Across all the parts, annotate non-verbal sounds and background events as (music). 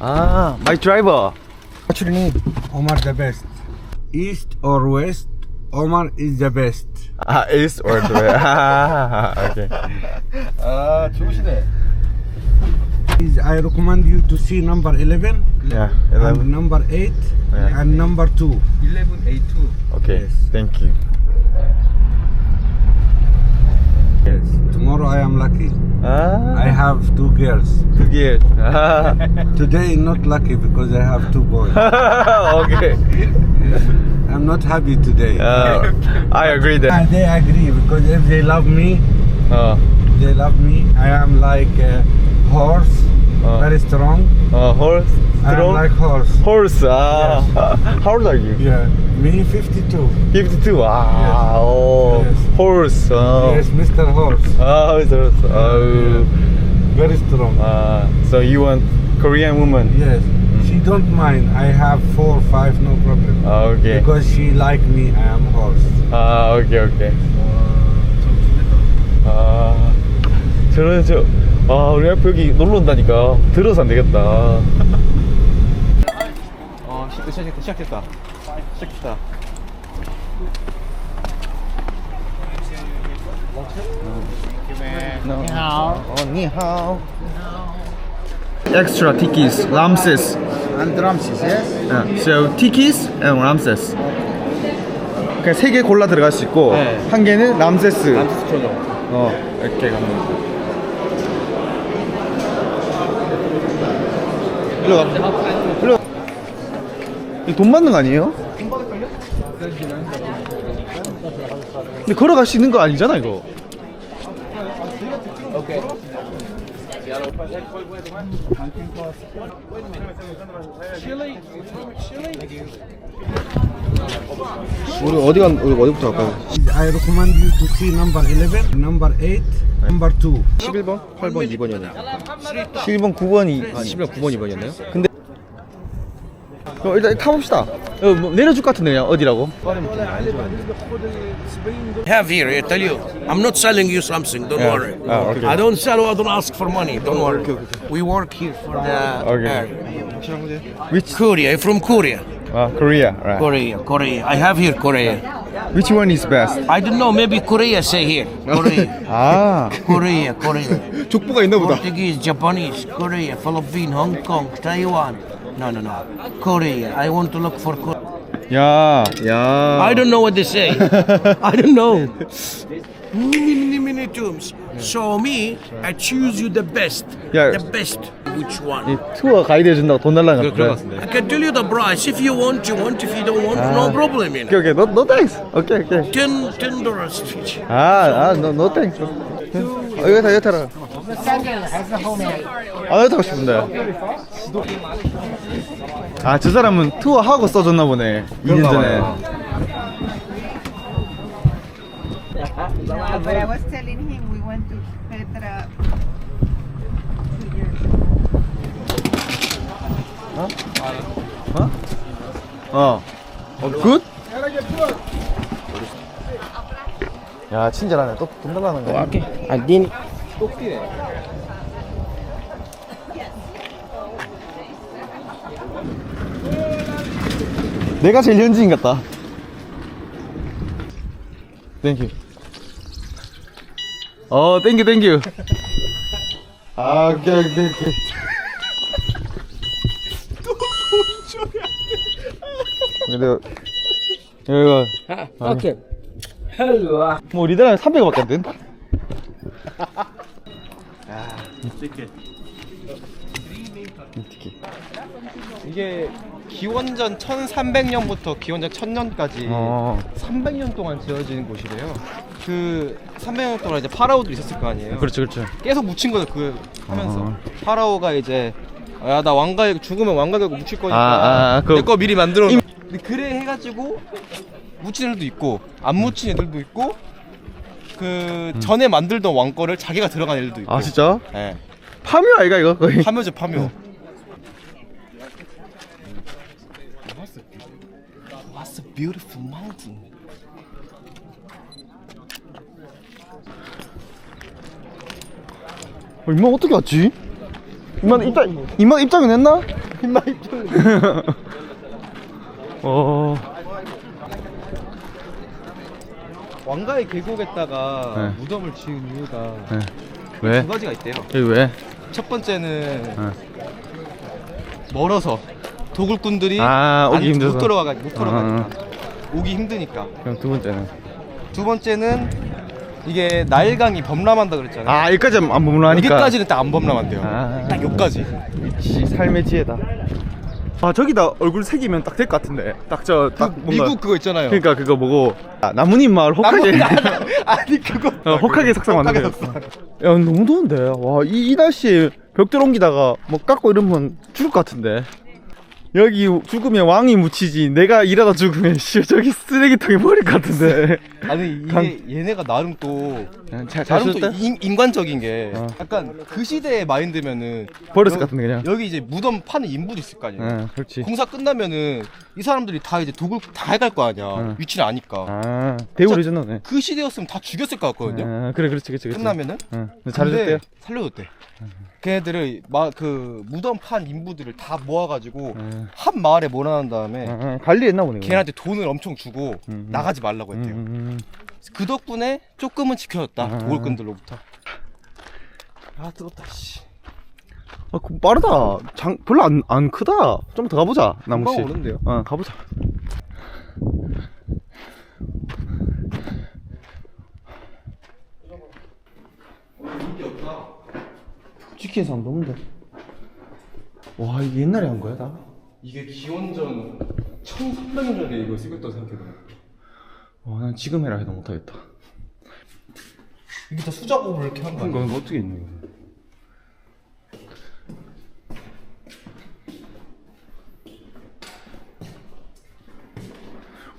Ah, my driver. What your name? Omar the best. East or west? Omar is the best. Ah, east or west. (laughs) (laughs) okay. Ah, choose it. I recommend you to see number 11, yeah, 11. And number 8 yeah. and number 2. 11, 8, 2. Okay, yes. thank you. Yes, tomorrow I am lucky. Ah. I have two girls. Two girls. Ah. (laughs) Today not lucky because I have two boys. (laughs) okay. I'm not happy today. Uh, (laughs) I agree that. Ah, they agree because if they love me, uh. they love me. I am like a horse, uh. very strong. A horse. I am strong. like horse. horse. 아, how old are you? Yeah, me 52. 52. 와, 오, Yes. horse. 어. Yes, Mr. Horse. 아, horse. 아우. Very strong. 아, so you want Korean woman? Yes, she don't mind. I have four, five, no problem. 아, 오케이. Because she like me, I am horse. 아, 오케이, 오케이. 아, 저는 저, 아, 우리 앞에 여기 놀러 온다니까. 들어서 안 되겠다. 어, 시- 시작했다, 시작했다. 시작했다. 你好. 어, 니하오. Extra tikis, Ramses. And Ramses, yes? Yeah. So tikis and Ramses. 그냥 세 개 골라 들어갈 수 있고 네. 한 개는 람세스. 람세스 초정 어 이렇게 가는 거. 일로 가. 돈 받는 거 아니에요? 근데 걸어갈 수 있는 거 아니잖아 이거. 우리 어디 간 우리 어디부터 갈까요? I recommend you to see number 11, number 8, number 2. 11번? 8번, 2번이었나요? 11번, 9번이 아, 11번, 9번, 2번이었나요? 근데 그럼 일단 타봅시다. 어, 뭐 내려줄 것 같은데 그냥 어디라고? have here, I tell you. I'm not selling you something, don't Yeah. worry. Ah, okay. I don't sell, I don't ask for money, don't worry. We work here for the Okay. area. Which Korea, from Korea. 아 Korea, right? Korea, Korea. I have here Korea. Which one is best? I don't know, maybe Korea say here. Korea, (laughs) 아 Korea, Korea. (laughs) 족보가 있나 보다. Portuguese, Japanese, Korea, Philippines, Hong Kong, Taiwan. No, no, no. Korea. I want to look for Korea. 야, 야. I don't know what they say. (laughs) I don't know. Many, many, many terms. So me, I choose you the best. Yeah. The best. Which one? 이 투어 가이드 해준다고 돈 달라는 거 같아. I can tell you the price. If you want, you want. If you don't want, no problem. You know. 오케이 오케이, no no thanks. 오케이 오케이. Ten, ten dollars each. 아, 아, no no thanks. 어, 여기 타, 여기 타라. 아, 여기 타고 싶은데. 아, 저 사람은 투어 하고 써줬나 보네. 2년 전에. No, but I was telling him we went to Petra two years ago. 어. 어, 굿? 야, 친절하네. 또 돈 달라는 거야. 아, 닌 내가 제일 현지인 같다. 땡큐. 어, 땡큐, 땡큐. 아, 오케이, 오케이, 오케이. 근데, 이거, 오케이 뭐, 리더랑 300원밖에 안 된? 이게 기원전 1300년부터 기원전 1000년까지 어. 300년 동안 지어진 곳이래요. 그 300년 동안 이제 파라오도 있었을 거 아니에요. 그렇죠, 그렇죠. 계속 묻힌 거죠. 그 하면서 어. 파라오가 이제 야 나 왕가 죽으면 왕가 되고 묻힐 거니까 아, 아, 그- 내거 미리 만들어. 놓 근데 그래 해가지고 묻힌 애들도 있고 안 묻힌 애들도 있고 그 전에 만들던 왕 거를 자기가 들어간 애들도 있고. 아, 진짜? 예. 파묘 아이가, 이거? 거의. 파묘죠 파묘. What's a beautiful mountain? 어, 임마, 어떻게 왔지? 이만 입장 이만 입장은 했나? 이만 입장. (laughs) 어. 왕가의 계곡에다가 네. 무덤을 지은 이유가 네. 왜? 두 가지가 있대요. 여기 왜? 첫 번째는 네. 멀어서 도굴꾼들이 아, 오기 안- 힘들어서. 못 들어가 못 아. 오기 힘드니까. 그럼 두 번째는. 두 번째는 이게 나일강이 범람한다 그랬잖아요. 아 여기까지 안 보물하니까. 여기까지는 딱 안 범람한대요. 아. 딱 여기까지. 씨, 삶의 지혜다. 아 저기다 얼굴 새기면 딱 될 것 같은데. 딱 저딱 뭔가. 미국 그거 있잖아요. 그러니까 그거 보고 아, 나뭇잎 마을 혹하게. 나무- (laughs) 아니 그거 어, 혹하게 석상 혹하게 만들어. 석상. 야 너무 더운데. 와이 이 날씨에 벽돌 옮기다가 뭐 깎고 이러면 죽을 것 같은데. 여기 죽으면 왕이 묻히지. 내가 일하다 죽으면 (laughs) 씨 저기 쓰레기통에 버릴 것 같은데. (laughs) 아니 이게 강- 얘네가 나름 또 잘, 잘 나름 또 썼다? 인, 인간적인 게 어. 약간 그 시대의 마인드면은 버렸을 여- 것 같은데 그냥. 여기 이제 무덤 파는 인물이 있을 거 아니에요. 응, 그렇지. 공사 끝나면은 이 사람들이 다 이제 독을 다 해갈 거 아니야. 응. 위치를 아니까. 아, 대우를 해줬네. 그 시대였으면 다 죽였을 것 같거든요. 아, 그래, 그렇지, 그렇지, 그렇지. 끝나면은. 응, 근데 잘해줬대요. 근데 살려줬대. 걔네들을 막 그 무덤 판 인부들을 다 모아가지고 응. 한 마을에 몰아난 다음에 아, 아, 관리했나 보네. 그거. 걔네한테 돈을 엄청 주고 음, 음. 나가지 말라고 음, 했대요. 음, 그 덕분에 조금은 지켜졌다. 아. 도굴꾼들로부터. 아 뜨겁다 씨. 아, 그 빠르다. 장, 별로 안, 안 크다. 좀 더 가보자, 나무 씨. 금방 오는데요? 어, 가보자. 치킨 사람 너무데 와, 이게 옛날에 한 거야, 다? 이게 기원전 1300년 전에 이거 쓰였다고 생각해봐요. 와, 난 지금 해라 해도 못하겠다. 이게 다 수작업을 이렇게 한거 아니야? 이건 어떻게 있는 거야?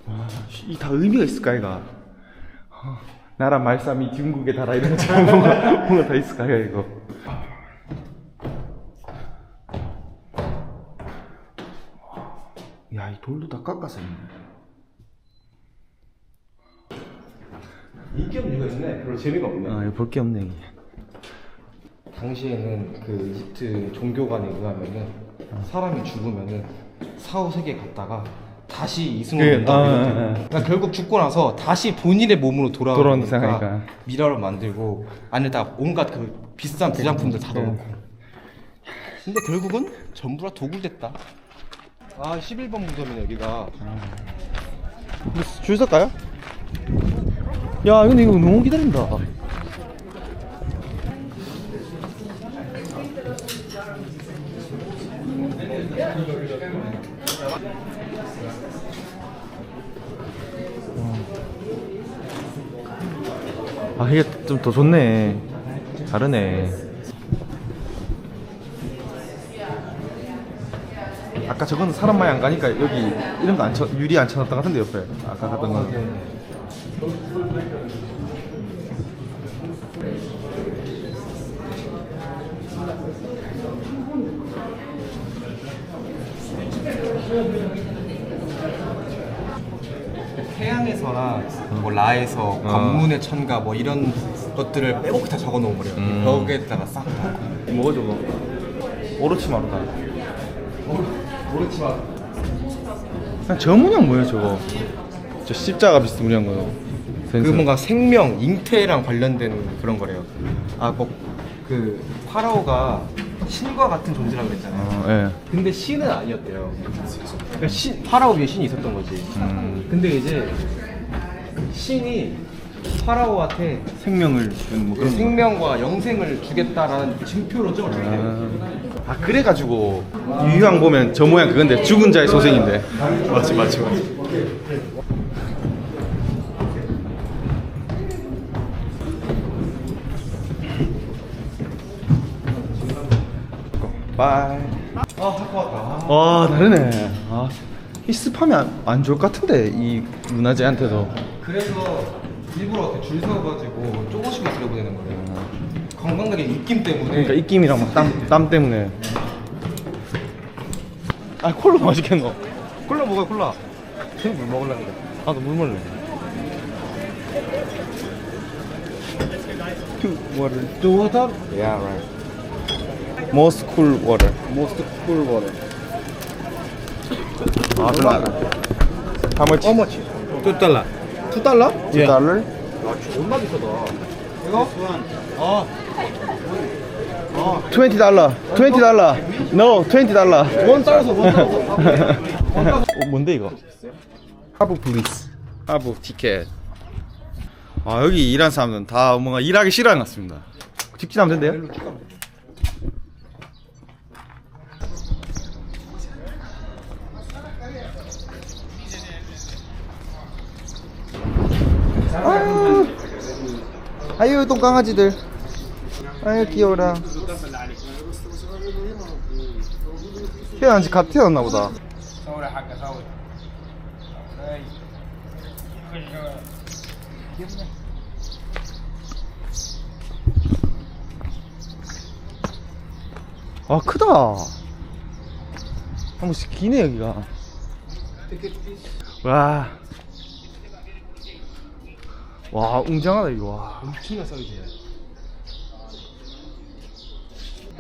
와, 이 다 의미가 있을까, 이가? 어, 나라 말싸미 뒷국에 달아 이런 것처럼 뭔가, 뭔가 다 있을까, 이거? 야, 이 돌도 다 깎아서 있네. 인기 없는 이유가 있네. 별로 재미가 없네. 아, 볼 게 없네, 이게. 당시에는 그 이집트 종교관에 의하면은 사람이 죽으면은 사후 세계 갔다가 다시 이승으로 그, 된다 아, 이렇게. 아, 아. 그러니까 결국 죽고 나서 다시 본인의 몸으로 돌아오니까. 미라를 만들고 안에다 온갖 그 비싼 부장품들 다 넣어놓고 근데 결국은 전부 다 도굴됐다 아 11번 무덤이네 여기가. 줄 설까요? 야 근데 이거 너무 기다린다. 아 이게 좀 더 좋네. 다르네 아까 저거는 사람 많이 안 가니까 여기 이런 거안 쳐, 유리 안 쳐놨던 것 같은데 옆에. 아까 갔던 거 태양에서나 뭐 라에서 관문의 천가 뭐 이런 것들을 빼곡히 다 적어놓은 거래요. 음. 벽에다가 싹 다. 뭐가 저거 오로치마루다 그냥 저 문양 뭐예요 저거 저 십자가 비슷한 문양 거요 그 뭔가 생명, 잉태랑 관련된 그런 거래요. 아, 뭐 그 파라오가 신과 같은 존재라고 그랬잖아요. 어, 예. 근데 신은 아니었대요. 그러니까 신, 파라오 위에 신이 있었던 거지. 음. 근데 이제 신이 파라오한테 생명을 준뭐그 그런 거. 생명과 영생을 주겠다라는 증표로 주게 돼요. 아 그래가지고 유희왕 보면 저 모양 그건데 죽은 자의 소생인데 맞지, 맞지, 맞지. 빠이 아, 할것 같다. 와 다르네 아, 이 습하면 안, 안 좋을 것 같은데 이 문화재한테도 그래서 일부러 이렇게 줄 서가지고 조금씩만 들여보내는 거예요. 관광객의 입김 때문에. 그러니까 입김이랑 막 땀 땀 때문에 아 콜라 맛있겠노 콜라 먹어요, 콜라. 물 먹으려는데. 나도 물 먹을래 two water water? Yeah, right. most cool water. Most cool water. 아, How much? How much? 2 달러. 2 달러? Dollar? 존나 비싸다. 어, 20 달러. 20 달러. No, 20 달러. 원 달러서 원 달러서. (laughs) 어, 뭔데 이거? 하부 플리스. 하부 티켓. 아 여기 일하는 사람들은 다 뭔가 일하기 싫어하는 것 같습니다. 직진하면 된대요? 아유 똥 강아지들. 아유 귀여워라. 태어난 지갓 태어났나 보다. 아 크다 한 번씩 기네 여기가 와. 와 웅장하다 이거 와. 엄청난 사이즈.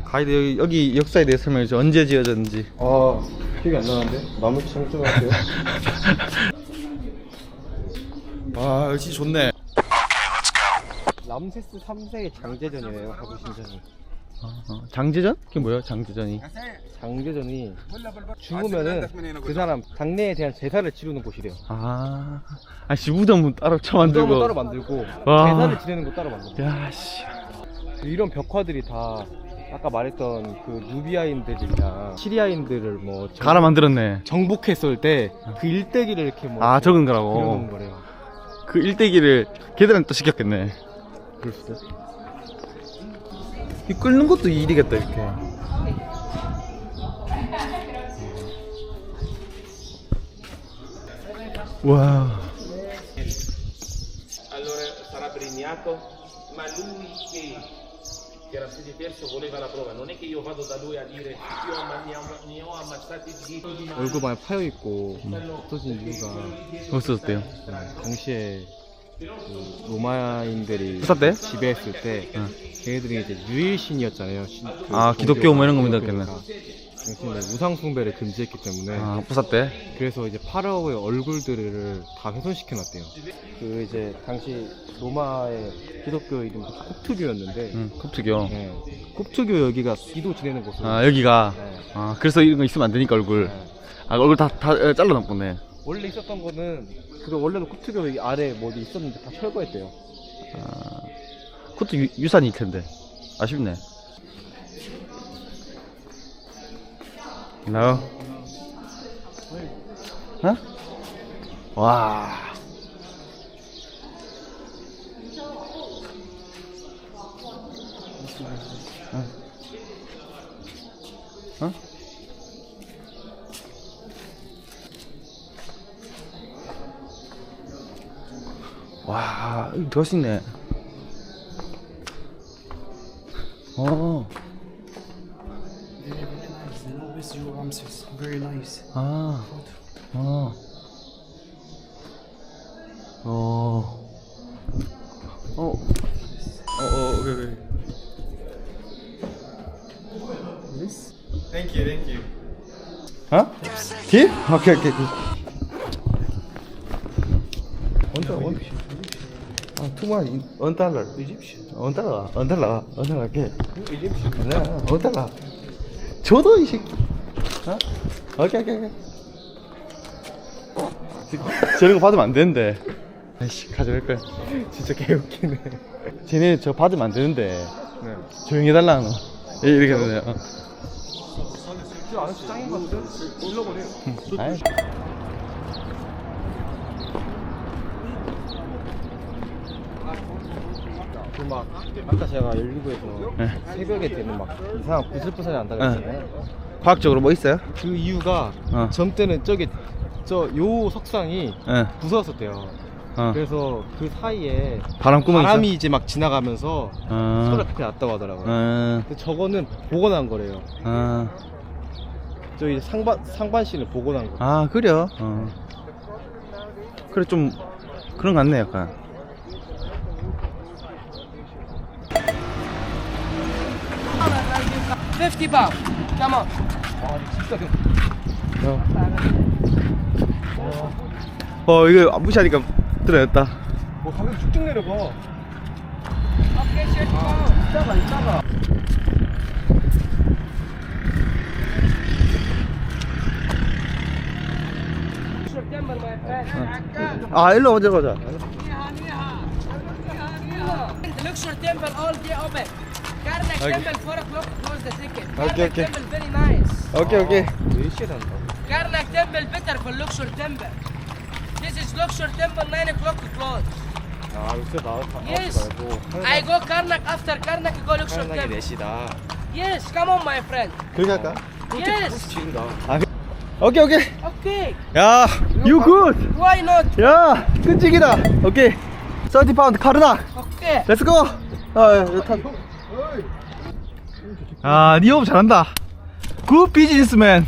가이드 여기, 여기 역사에 대해 설명해 줘 언제 지어졌는지 아, 기억이 안 나는데? 나무 창조할게요. 와 역시 좋네 람세스 3세의 장제전이에요, 하부 신전이. 어, 장제전? 그게 뭐야 장제전이 장제전이 죽으면은 그 사람 당내에 대한 제사를 치르는 곳이래요. 아 아씨 무덤은 따로 쳐만들고 무덤을 따로 만들고 와. 제사를 지내는 곳 따로 만들고 야 씨 이런 벽화들이 다 아까 말했던 그 누비아인들이나 시리아인들을 뭐 정, 갈아 만들었네 정복했을 때 그 일대기를 이렇게 뭐 아 적은 거라고 그려놓은 거래요. 그 일대기를 걔들한테 또 시켰겠네 그럴 수도 있어. 이 끓는 것도 일이겠다 이렇게 와 allora sarà premiato, ma lui che, che era stato perso voleva la prova, non è che io vado da lui a dire io amma- ne, ho, ne ho ammazzati 10 얼굴 많이 파여 있고 없어진 이유가 없어졌대요 네, 당시에 그 로마인들이 부사 때? 지배했을 때 걔네들이 이제 유일신이었잖아요. 신- 그 아, 기독교 뭐 이런 거 믿었겠네. 이제 우상 숭배를 금지했기 때문에 아 부사 때? 그래서 이제 파라오의 얼굴들을 다 훼손시켜 놨대요. 그 이제 당시 로마의 기독교 이름이 kup트교였는데 응 컵특이요 네, kup트교 여기가 기도 지내는 곳으로 아 여기가 네. 아 그래서 이런 거 있으면 안 되니까 얼굴 네. 아 얼굴 다, 다 어, 잘라놨구네 원래 있었던 거는 그 원래도 kup트교 여기 아래 뭐 어디 있었는데 다 철거했대요. 아 그것도 유, 유산일 텐데 아쉽네 No 어? 와 와, 여기 들어갈 수 있네. 어. 아. 어. 어. 어. 어, 어, 오케이, 오케이. This? Thank you, thank you. 어? 팁? 오케이, 오케이, 오케이. 원, 원. 아, 투만 원 달러. 원 달러. 원 달러. 원 달러 할게. 네, 원 달러. 저도 이 새끼. 어? 오케이, 오케이, 오케이. 저런 거 받으면 안 되는데. 아이씨, 가져갈 거야. 진짜 개웃기네. 쟤네 저 받으면 안 되는데. 네. 조용히 해달라는 거. 예, 이렇게 되네요. 어. 저 안에서 짱인 것 같은데? 올려버려요. 아이. 그 막 아까 제가 119에서 네. 새벽에 되면 막 이상한 구슬부슬이 난다 그랬잖아요. 과학적으로 뭐 있어요? 그 이유가 어. 전 때는 저기 저 요 석상이 예. 부서졌대요. 어. 그래서 그 사이에 바람 구멍 있어? 바람이 이제 막 지나가면서 어. 소리가 그렇게 났다고 하더라고요. 어. 근데 저거는 복원한 거래요. 어. 저기 상반 상반신을 복원한 거. 아, 그래요? 어. 그래, 좀, 그런 거 같네, 약간. 50 pounds. Come on. 어 이거 무시하니까 들어냈다 뭐 가격 쭉쭉 내려가. Okay, shit, pounds. September, my friend. 아 일로 먼저 가자 Luxor Temple all day open. Karnak Okay. Temple 4 o'clock close the ticket. Okay, Karnak okay. Temple very nice. 4시에 단다고. Karnak Temple better for Luxor Temple. This is Luxor Temple 9 o'clock to close. 아, 요새 나 Yes. I go Karnak after Karnak go Luxor 사랑하게 Temple. 4시다. Yes, come on my friend. 그렇게 할까? Yes. 지른다. 오케이 오케이 Okay. 야 you good Why not? 야 끈질기다 오케이 30 파운드 카르나 Okay. 렛츠고 아 아, 니업 잘한다. 굿 비즈니스맨.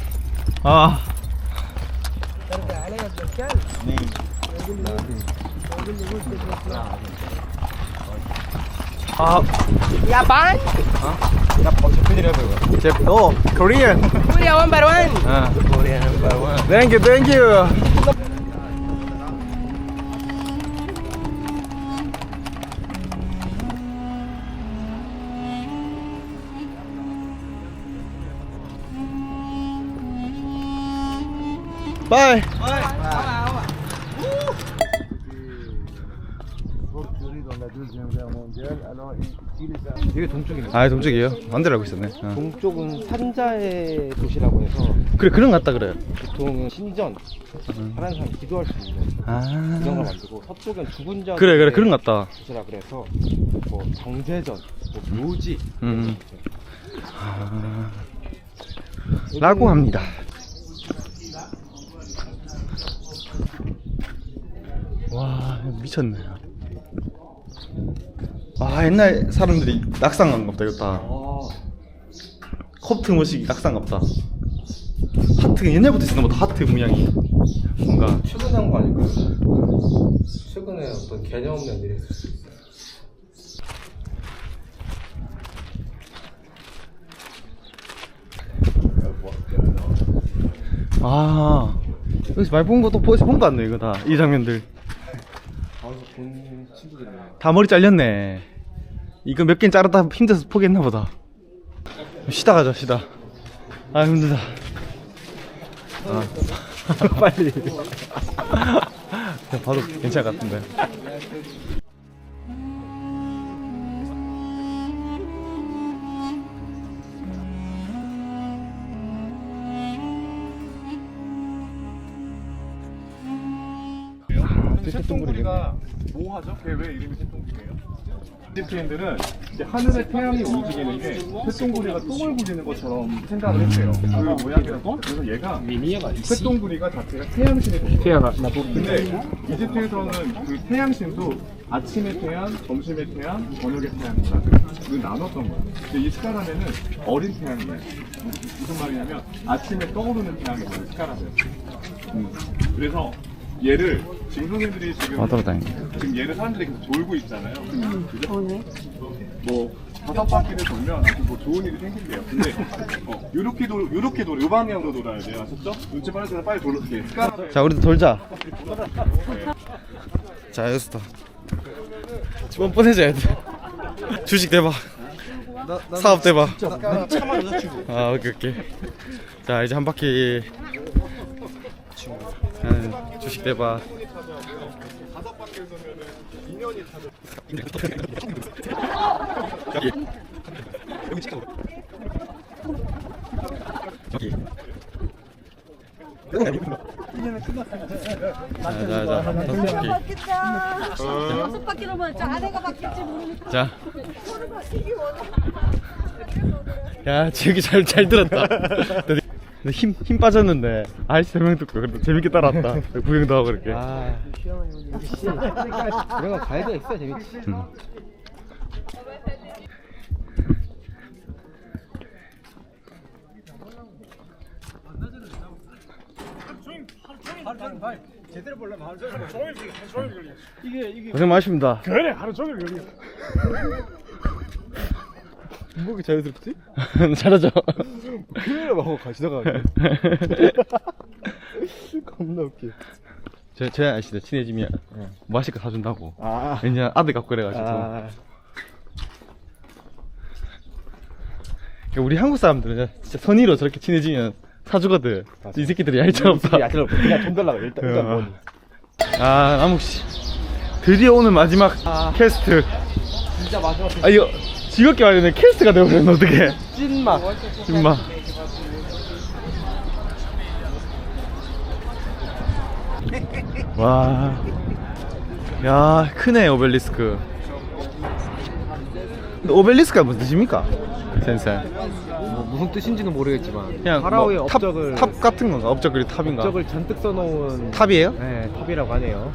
아. 아, Yaban? 제, 오, 코리안. One by one. 아, 코리안 넘버 원. 땡큐, 땡큐. 바이. 이게 동쪽이네. 아, 동쪽이에요. 반대로 알고 있었네. 어. 동쪽은 산자의 도시라고 해서 그래, 그런 것 같다 그래. 보통은 신전, 하나님 사람 기도할 수 있는 아. 구정을 만들고 서쪽은 죽은 자 그래, 그래, 그런 것 같다. 도시라 그래서 뭐 정제전, 뭐 묘지 음. 아. 라고 합니다. 와 미쳤네. 와 옛날 사람들이 낙상 간 겁다 이거 다. 코트 모식이 낙상 같다. 하트가 옛날부터 있었나 보다 하트 모양이 뭔가 최근에 한 거 아닐까요? 최근에 어떤 개념 없는 일이 있을 수 있어요. 아 여기서 많이 본 것도 보여서 본거 같네 이거 다 이 장면들 거기서 본 친구들이랑 다 머리 잘렸네. 이거 몇 개는 자르다 힘들어서 포기했나 보다. 쉬다 가자 쉬다. 아 힘들다. 아. (laughs) 빨리. (laughs) 그냥 봐도 괜찮을 것 같은데 새똥구리가 뭐 하죠? 그게 왜 이름이 새똥구리예요? 이집트인들은 이제 하늘에 태양이 움직이는 게 새똥구리가 똥을 굴리는 것처럼 생각을 했대요. 그 모양이라서 그래서 얘가 새똥구리가 자체가 태양신이. 태양아. 근데 이집트에서는 그 태양신도 아침의 태양, 점심의 태양, 저녁의 태양이라 그 나눴던 거예요. 근데 이 스카라멘은 어린 태양이에요. 무슨 말이냐면 아침에 떠오르는 태양이에요. 스카라멘. 음. 그래서 얘를 지금 선생님들이 지금 하네. 지금 얘를 사람들이 계속 돌고 있잖아요. 그죠? 뭐 다섯 바퀴를 돌면 아주 뭐 좋은 일이 생긴대요. 근데 어, 요렇게 돌 요렇게 돌, 요 방향으로 돌아야 돼요. 아셨죠? 눈치 빠르셔서 빨리 이렇게 습관 자 우리도 돌자 자 여기서 뻔뻔해져야 돼 주식 대박 사업 대박 아 오케이 오케이 자 이제 한 바퀴 아, 주식 대박 여기 여기 찍어 여기 자자자 다섯 바퀴 바뀌자. 다섯 바퀴로만 저 아래가 바뀔지 모르니까. 자. 야, 지혁이 잘, 잘 들었다. 근데 힘, 힘 빠졌는데, 아이씨 설명 듣고, 그래도 재밌게 따라왔다. 구경도 하고 그렇게. 아, 그런 거 가이드가 있어야 재밌지. 음. 고생 많으십니다. 그래 하루 종일 걸려. 뭐 이렇게 자연스럽지? (laughs) 잘하죠. 카메라 하고 가시다가 겁나 웃겨. 저, 저 아시죠? 친해지면 마실 거 사준다고. 아. 왜냐 아들 갖고 그래가지고. 아. 그러니까 우리 한국 사람들은 진짜 선의로 저렇게 친해지면 사주거든. 이 새끼들이 얄짤 없다. 야채를 없어. 그냥 돈 달라고 일단 일단 어. 뭐니. 아 남욱 씨 드디어 오늘 마지막 캐스트. 진짜 마지막 아 이거 즐겁게 말하면 캐스트가 되어버렸네 어떡해. 찐맛. 임마. 와. 야, 크네, 오벨리스크. 오벨리스크가 무슨 뜻입니까? 센세. 뭐 무슨 뜻인지는 모르겠지만 그냥 파라오의 뭐 업적을 탑, 탑 같은 건가? 업적 그리 탑인가? 업적을 잔뜩 써놓은 탑이에요? 네 탑이라고 하네요.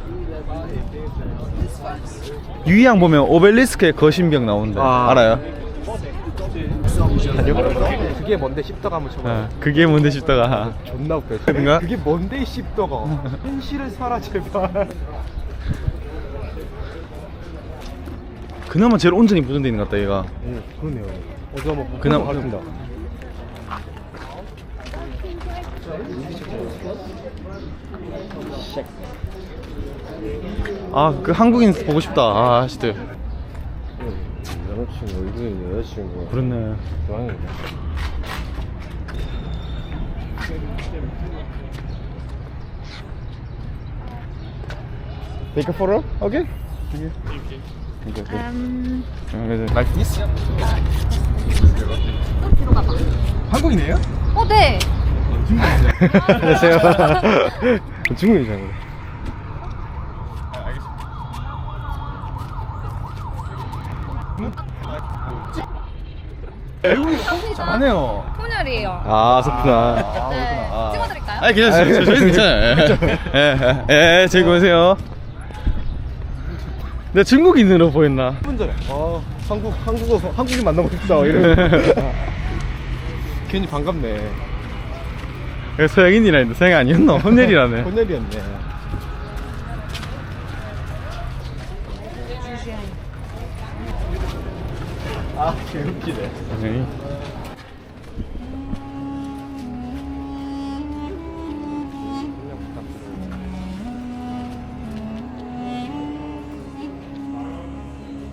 유희양 보면 오벨리스크의 거신병 나오는데 아. 알아요? 그게 뭔데 씹다가 한번 쳐봐. 아, 그게 뭔데 싶다가 존나 웃겨. 그런가? 그게 뭔데 씹다가 (laughs) 현실을 살아 제발. 그나마 제일 온전히 보존돼 있는 것 같다 얘가 응 그러네요. 어디 한번 뭐 그나마- 같습니다. 아 그 한국인 보고 싶다 아 진짜 여자친구 이거 여자친구 그렇네 좋아하는 거. Take a photo? Okay? Okay. Okay. Um, Like this? 한국인이에요? 어, 네. 안녕하세요. 중국이잖아요. (laughs) 잘하네요. 혼혈이에요. 아, 좋구나. 네. 아. 찍어드릴까요? 아, 괜찮아요. 저희 괜찮아요. 예, 예, 예, 예, 저기 보세요. 내 중국인으로 보였나? 10분 전에 아 한국 한국어 한국인 만나고 싶다 이런. (laughs) 괜히 반갑네. 서양인이라 했는데 서양 아니었노? (laughs) 혼혈이라네. 혼혈이었네. 아 개웃기네. 에이.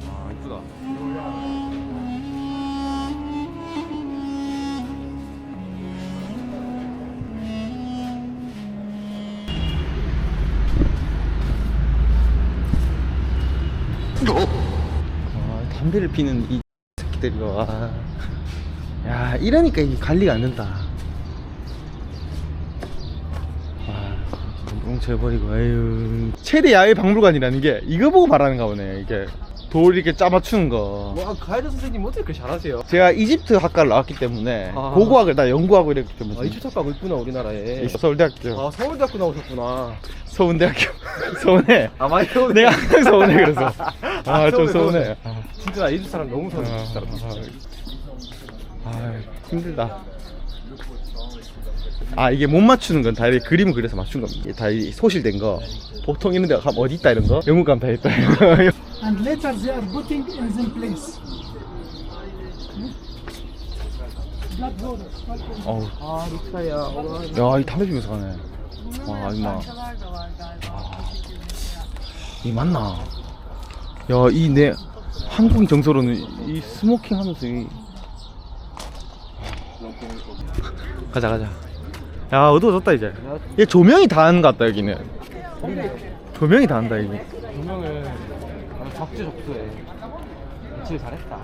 아 이쁘다. 아, 담배를 피는 이 새끼들이 와. 야, 이러니까 이게 관리가 안 된다. 와, 뭉쳐버리고, 에휴. 최대 야외 박물관이라는 게 이거 보고 말하는가 보네, 이게. 돌 이렇게 짜 맞추는 거. 와 가이드 선생님 어떻게 그렇게 잘하세요? 제가 이집트 학과를 나왔기 때문에 아. 고고학을 다 연구하고 이랬기 때문에 아 이주탁가고 있구나 우리나라에. 서울대학교 아 서울대학교 나오셨구나. 서운대학교 (laughs) 서운해 아 많이 서울대. 내가 항상 서운해 그래서 아좀 서운해, 서운해 나 이주 사람 너무 서운해. 아, 사람. 아, 아, 힘들다. 아 이게 못 맞추는 건 다 이렇게 그림을 그려서 맞춘 겁니다. 이게 다이 소실된 거. 보통 이런 데가 어디 있다 이런 거? 영국 가면 다 있다 (laughs) and later they are putting in the place. 어우. 아 릭사야. 야이 담배 피면서 가네. 와 임마. 아, 이 맞나? 야이내 한국인 정서로는 이 스모킹 하면서 이 가자 가자 야 어두워졌다 이제 얘 조명이 다 하는 것 같다 여기는 조명이 다 한다 이게 조명을 아, 적재적소해. 진짜 잘했다.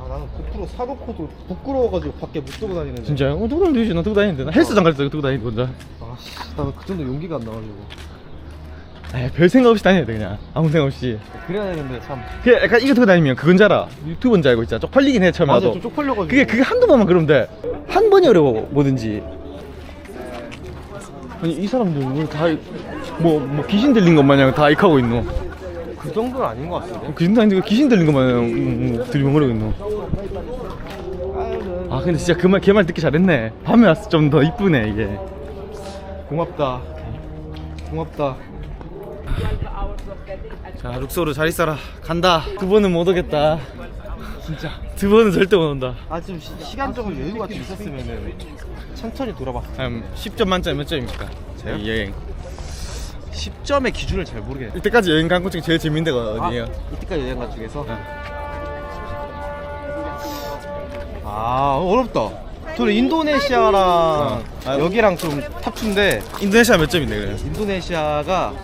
아 나는 고프로 사놓고도 부끄러워가지고 밖에 못 들고 다니는데. 진짜요? 어 누구랑 되지 나 들고 다니는데 나 헬스장 갈 때 들고 다니는데 혼자 아씨 나는 그 정도 용기가 안 나가지고. 에이 별 생각 없이 다녀야 돼 그냥 아무 생각 없이 그래야 되는데 참. 그 약간 이거 들고 다니면 그건 줄 알아 유튜브인 줄 알고 있잖아 쪽팔리긴 해 처음에 맞아 나도 좀 쪽팔려가지고. 그게 그게 한두 번만 그러면 돼 한 번이 어려워 뭐든지 아니 이 사람들 왜 다 뭐 뭐 귀신 들린 것 마냥 다 익하고 있노 그 정도는 아닌 것 같은데. 귀신도 아닌데 왜 귀신 들린 것 마냥 음, 음, 들이먹으려고 있노 아 근데 진짜 그 말 걔 말 듣기 잘했네. 밤에 와서 좀더 이쁘네 이게. 고맙다. 고맙다. 자 룩소르 잘 있어라. 간다. 두 번은 못 오겠다. 진짜. 두 번은 절대 못 온다. 아 좀 시간적으로 여유가 좀 있었으면은 천천히 돌아봤어. 한 10점 만점에 몇 점입니까? 이 여행 10점의 기준을 잘 모르겠네. 이때까지 여행 간 곳 중에 제일 재밌는 데가 어디예요? 이때까지 여행 간 중에서 아 어렵다. 저는 인도네시아랑 아, 여기랑 좀 탑2인데 인도네시아 몇 점인데 그래요? 인도네시아가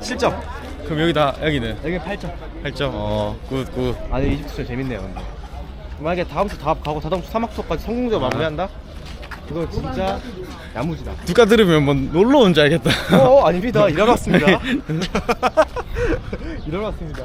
7점. 그럼 여기다 여기는 여기 8점. 8점 어 굿 굿 아, 네, 이집트 좀 재밌네요, 근데. 만약에 다음 주 다 가고 다다음 주 3학 수까지 성공적으로 아. 마무리한다? 이거 진짜 야무지다. 누가 들으면 뭐 놀러 온 줄 알겠다 어, 아닙니다. 일하러 왔습니다. 일하러 왔습니다.